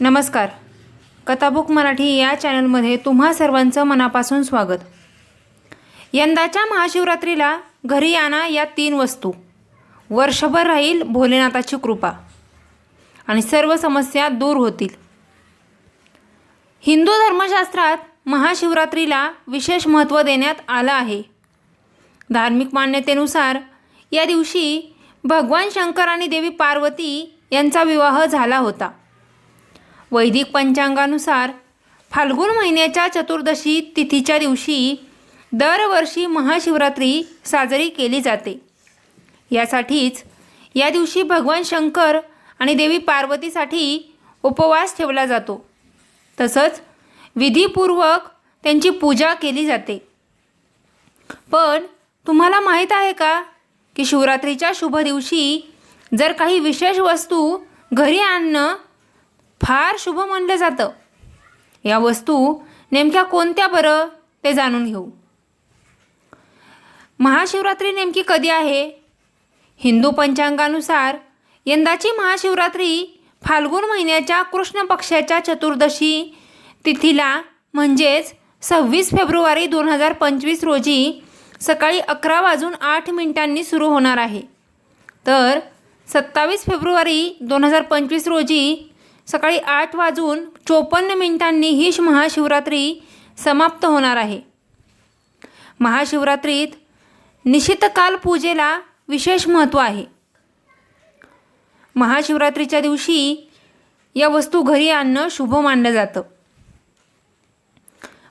नमस्कार. कथाबुक मराठी या चॅनलमध्ये तुम्हा सर्वांचं मनापासून स्वागत. यंदाच्या महाशिवरात्रीला घरी आणा या तीन वस्तू. वर्षभर राहील भोलेनाथाची कृपा. आणि सर्व समस्या दूर होतील. हिंदू धर्मशास्त्रात महाशिवरात्रीला विशेष महत्त्व देण्यात आलं आहे. धार्मिक मान्यतेनुसार या दिवशी भगवान शंकर आणि देवी पार्वती यांचा विवाह झाला होता. वैदिक पंचांगानुसार फाल्गुन महिन्याच्या चतुर्दशी तिथीच्या दिवशी दरवर्षी महाशिवरात्री साजरी केली जाते. यासाठीच या दिवशी भगवान शंकर आणि देवी पार्वतीसाठी उपवास ठेवला जातो. तसंच विधीपूर्वक त्यांची पूजा केली जाते. पण तुम्हाला माहीत आहे का की शिवरात्रीच्या शुभ दिवशी जर काही विशेष वस्तू घरी आणणं फार शुभ मानलं जातं. या वस्तू नेमक्या कोणत्या बरं ते जाणून घेऊ. महाशिवरात्री नेमकी कधी आहे? हिंदू पंचांगानुसार यंदाची महाशिवरात्री फाल्गुन महिन्याच्या कृष्ण पक्षाच्या चतुर्दशी तिथीला म्हणजेच सव्वीस फेब्रुवारी दोन हजार पंचवीस रोजी सकाळी अकरा वाजून आठ मिनिटांनी सुरू होणार आहे. तर सत्तावीस फेब्रुवारी दोन हजार पंचवीस रोजी सकाळी आठ वाजून चोपन्न मिनिटांनी ही महाशिवरात्री समाप्त होणार आहे. महाशिवरात्रीत निशितकाल पूजेला विशेष महत्त्व आहे. महाशिवरात्रीच्या दिवशी या वस्तू घरी आणणं शुभ मानलं जातं.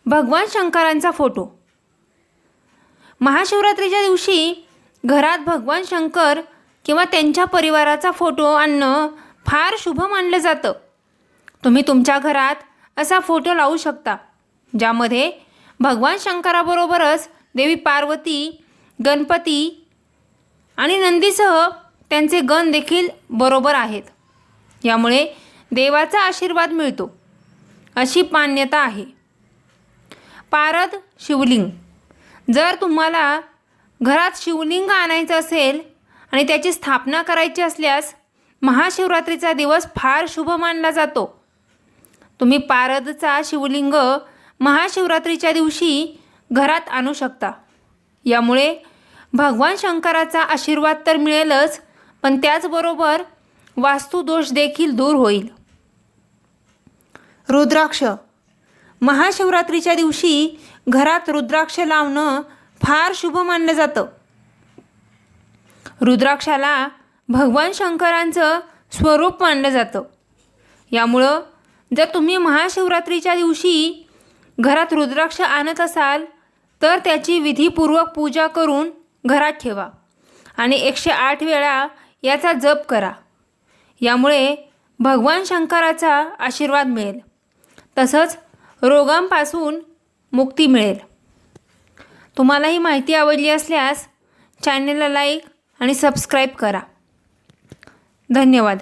भगवान शंकरांचा फोटो. महाशिवरात्रीच्या दिवशी घरात भगवान शंकर किंवा त्यांच्या परिवाराचा फोटो आणणं फार शुभ मानलं जातं. तुम्ही तुमच्या घरात असा फोटो लावू शकता ज्यामध्ये भगवान शंकराबरोबरच देवी पार्वती गणपती आणि नंदीसह त्यांचे गण देखील बरोबर आहेत. यामुळे देवाचा आशीर्वाद मिळतो. अशी मान्यता आहे. पारद शिवलिंग. जर तुम्हाला घरात शिवलिंग आणायचं असेल आणि त्याची स्थापना करायची असल्यास महाशिवरात्रीचा दिवस फार शुभ मानला जातो. तुम्ही पारदचा शिवलिंग महाशिवरात्रीच्या दिवशी घरात आणू शकता. यामुळे भगवान शंकराचा आशीर्वाद तर मिळेलच पण त्याचबरोबर वास्तुदोष देखील दूर होईल. रुद्राक्ष. महाशिवरात्रीच्या दिवशी घरात रुद्राक्ष लावणं फार शुभ मानलं जातं. रुद्राक्षाला भगवान शंकरांचं स्वरूप मानलं जातं. यामुळं जर तुम्ही महाशिवरात्रीच्या दिवशी घरात रुद्राक्ष आणत असाल तर त्याची विधीपूर्वक पूजा करून घरात ठेवा. आणि एकशे आठ वेळा याचा जप करा. यामुळे भगवान शंकराचा आशीर्वाद मिळेल. तसंच रोगांपासून मुक्ती मिळेल. तुम्हाला ही माहिती आवडली असल्यास चॅनलला लाईक आणि सबस्क्राईब करा. धन्यवाद.